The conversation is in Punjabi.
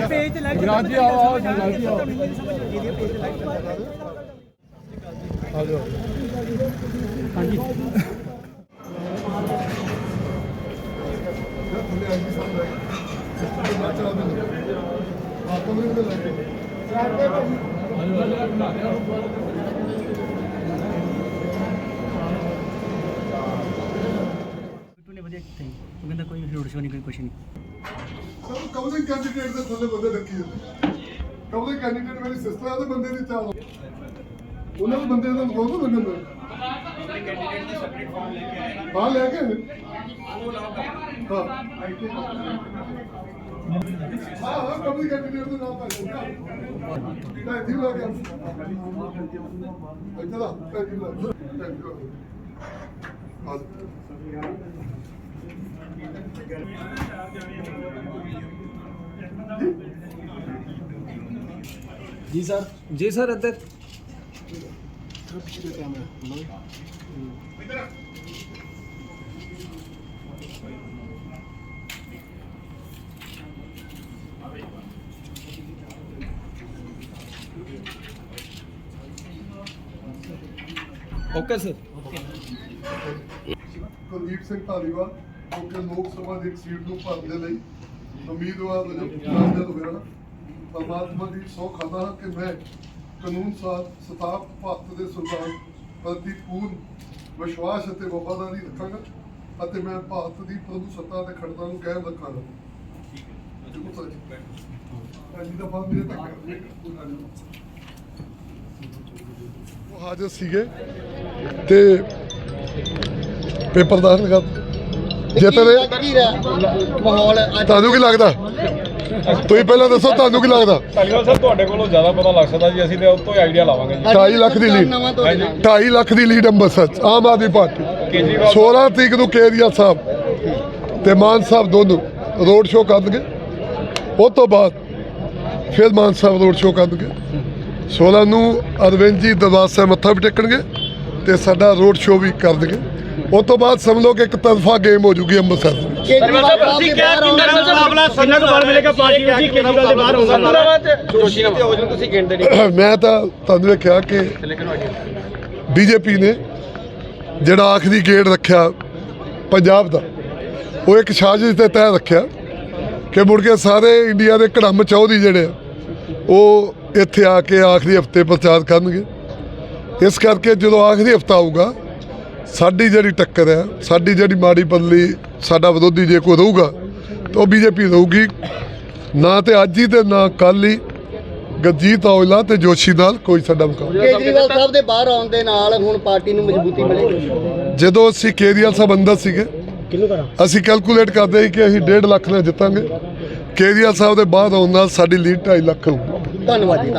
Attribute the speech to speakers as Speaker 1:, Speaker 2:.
Speaker 1: ਹਾਂਜੀ ਆਓ ਆਓ ਜਲਦੀ ਆਓ ਆ। ਜਾਓ
Speaker 2: ਬਿੱਟੂ ਨੇ ਵਧੀਆ ਕੀਤਾ ਜੀ। ਉਹ ਕਹਿੰਦਾ ਕੋਈ ਰੋਡ ਸ਼ੋ ਨਹੀਂ ਕੋਈ ਕੁਛ ਨਹੀਂ।
Speaker 3: ਸਭ ਕਬਲੇ ਕੈਂਡੀਡੇਟ ਦੇ ਥੱਲੇ ਬੰਦੇ ਰੱਖੀ ਜਾਂਦੇ? ਕਬਲੇ ਕੈਂਡੀਡੇਟ ਮੇਰੀ ਸਿਸਟਰ ਆ ਤੇ ਬੰਦੇ ਦੀ ਚਾਲ ਉਹਨਾਂ ਦੇ ਬੰਦੇ ਦਾ ਕੋਲ ਤੋਂ ਲੱਗਣ ਦਾ ਹਾਂ ਲੈ ਕੇ ਆਏ। ਹਾਂ। ਹਾਂ ਹਾਂ ਕਬਲੇ ਕੈਂਡੀਡੇਟ ਦੇ ਨਾਮ ਪਾ ਦਿੱਤਾ ਤਾਂ ਜੀ ਲਾ ਗਿਆ ਇੱਧਰ ਆ ਤਾਂ ਜੀ ਲਾ ਥੈਂਕ ਯੂ ਹਾਂ।
Speaker 1: ਜੀ ਸਰ ਜੀ ਸਰ ਇੱਧਰ ਓਕੇ ਸਰ
Speaker 3: ਕੁਲਦੀਪ ਸਿੰਘ ਧਾਲੀਵਾਲ ਜੋ ਕਿ ਲੋਕ ਸਭਾ ਦੀ ਇੱਕ ਸੀਟ ਨੂੰ ਭਰਨ ਦੇ ਲਈ ਉਮੀਦਵਾਰ ਵਜੋਂ ਨਾਮਜ਼ਦ ਹੋਇਆ ਪਰਮਾਤਮਾ ਦੀ ਸੌ ਖਾਦਾ ਹਾਂ ਕਿ ਮੈਂ ਕਾਨੂੰਨ ਸਾਥ ਸਤਾਪ ਭਾਰਤ ਦੇ ਸੁਲਤਾਨ ਪ੍ਰਤੀ ਪੂਰਨ ਵਿਸ਼ਵਾਸ ਅਤੇ ਵਫਾਦਾਰੀ ਰੱਖਾਂਗਾ ਅਤੇ ਮੈਂ ਭਾਰਤ ਦੀ ਪ੍ਰਭੂ ਸੱਤਾ ਤੇ ਖੜਤਾ ਨੂੰ ਕਾਇਮ ਰੱਖਾਂਗਾ। ਜੀ ਸਰ ਜੀ ਦਾ ਫਾਰਮ ਮੇਰੇ ਤੱਕ ਉਹ ਹਾਜ਼ਰ ਸੀਗੇ ਤੇ ਪੇਪਰ ਦਾਖਲ ਕਰ ਜਿੱਤ ਦੇ
Speaker 4: ਕੀ ਰਿਹਾ ਮਾਹੌਲ
Speaker 3: ਤੁਹਾਨੂੰ ਕੀ ਲੱਗਦਾ? ਤੁਸੀਂ ਪਹਿਲਾਂ ਦੱਸੋ ਤੁਹਾਨੂੰ ਕੀ ਲੱਗਦਾ?
Speaker 5: ਧਾਲੀਵਾਲ ਸਾਹਿਬ ਤੁਹਾਡੇ ਕੋਲੋਂ ਜ਼ਿਆਦਾ ਪਤਾ ਲੱਗ ਸਕਦਾ ਜੀ ਅਸੀਂ ਤੇ ਉਸ ਤੋਂ ਹੀ ਆਈਡੀਆ ਲਾਵਾਂਗੇ ਜੀ।
Speaker 3: 2.5 ਲੱਖ ਦੀ ਲੀਡ
Speaker 4: ਨਵਾਂ ਤੁਹਾਡੇ ਨਾਲ
Speaker 3: 2.5 ਲੱਖ ਦੀ ਲੀਡ ਅੰਮ੍ਰਿਤਸਰ ਆਮ ਆਦਮੀ ਪਾਰਟੀ।
Speaker 5: ਕੇਜਰੀਵਾਲ
Speaker 3: 16 ਤਰੀਕ ਨੂੰ ਕੇਰੀਆ ਸਾਹਿਬ ਤੇ ਮਾਨ ਸਾਹਿਬ ਦੋਨੋਂ ਰੋਡ ਸ਼ੋਅ ਕਰਨਗੇ। ਉਹ ਤੋਂ ਬਾਅਦ ਫਿਰ ਮਾਨ ਸਾਹਿਬ ਰੋਡ ਸ਼ੋਅ ਕਰਨਗੇ। 16 ਨੂੰ ਅਰਵਿੰਦ ਜੀ ਦਰਬਾਰ ਸਾਹਿਬ ਮੱਥਾ ਵੀ ਟੇਕਣਗੇ ਤੇ ਸਾਡਾ ਰੋਡ ਸ਼ੋਅ ਵੀ ਕਰਨਗੇ। ਉਹ ਤੋਂ ਬਾਅਦ ਸਮਝ ਲਓ ਕਿ ਇੱਕ ਤਰਫਾ ਗੇਮ ਹੋ ਜੂਗੀ ਅੰਮ੍ਰਿਤਸਰ ਦੇ। ਵਿੱਚ।
Speaker 4: ਕੇਜਰੀਵਾਲ ਸਾਹਿਬ ਦੇ ਬਾਹਰ ਆਉਣ ਦਾ
Speaker 2: ਮੁਕਾਬਲਾ ਕਿੰਨਾ ਕੁ ਬਾਰ ਮਿਲੇਗਾ ਪਾਰਟੀ ਨੂੰ ਜੀ ਕੇਜਰੀਵਾਲ ਦੇ ਬਾਹਰ ਹੋਊਗਾ?
Speaker 3: ਮੈਂ ਤਾਂ ਤੁਹਾਨੂੰ ਇਹ ਕਿਹਾ ਕਿ ਬੀਜੇਪੀ ਨੇ ਜਿਹੜਾ ਆਖਰੀ ਗੇੜ ਰੱਖਿਆ ਪੰਜਾਬ ਦਾ ਉਹ ਇੱਕ ਸਾਜ਼ਿਸ਼ ਦੇ ਤਹਿਤ ਰੱਖਿਆ ਕਿ ਮੁੜ ਕੇ ਸਾਰੇ ਇੰਡੀਆ ਦੇ ਕੜਮ ਚੌਧਰੀ ਜਿਹੜੇ ਆ ਉਹ ਇੱਥੇ ਆ ਕੇ ਆਖਰੀ ਹਫ਼ਤੇ ਪ੍ਰਚਾਰ ਕਰਨਗੇ। ਇਸ ਕਰਕੇ ਜਦੋਂ ਆਖਰੀ ਹਫਤਾ ਆਊਗਾ ਸਾਡੀ ਜਿਹੜੀ ਟੱਕਰ ਹੈ ਸਾਡੀ ਜਿਹੜੀ ਮਾੜੀ ਬਦਲੀ ਸਾਡਾ ਵਿਰੋਧੀ ਜੇ ਕੋਈ ਰਹੂਗਾ ਤਾਂ ਉਹ ਬੀਜੇਪੀ ਰਹੂਗੀ। ਨਾ ਤੇ ਅੱਜ ਹੀ ਤੇ ਨਾ ਕੱਲ ਹੀ ਗਰਜੀਤ ਔਜਲਾ ਤੇ ਜੋਸ਼ੀ ਨਾਲ ਕੋਈ ਸਾਡਾ ਮੁਕਾਬਲਾ।
Speaker 4: ਕੇਜਰੀਵਾਲ ਸਾਹਿਬ ਦੇ ਬਾਹਰ ਆਉਣ ਦੇ ਨਾਲ ਹੁਣ ਪਾਰਟੀ ਨੂੰ ਮਜ਼ਬੂਤੀ ਮਿਲੇਗੀ
Speaker 3: ਜਦੋਂ ਅਸੀਂ ਕੇਰੀਅਲ ਸਾਹਿਬ ਅੰਦਰ ਸੀਗੇ ਅਸੀਂ ਕੈਲਕੂਲੇਟ ਕਰਦੇ ਸੀ ਕਿ ਅਸੀਂ 1.5 ਲੱਖ ਨਾਲ ਜਿੱਤਾਂਗੇ। ਕੇਰੀਅਲ ਸਾਹਿਬ ਦੇ ਬਾਅਦ ਆਉਣ ਨਾਲ ਸਾਡੀ ਲੀਡ 2.5 ਲੱਖ ਹੋਊਗੀ।
Speaker 4: ਧੰਨਵਾਦ ਜੀ।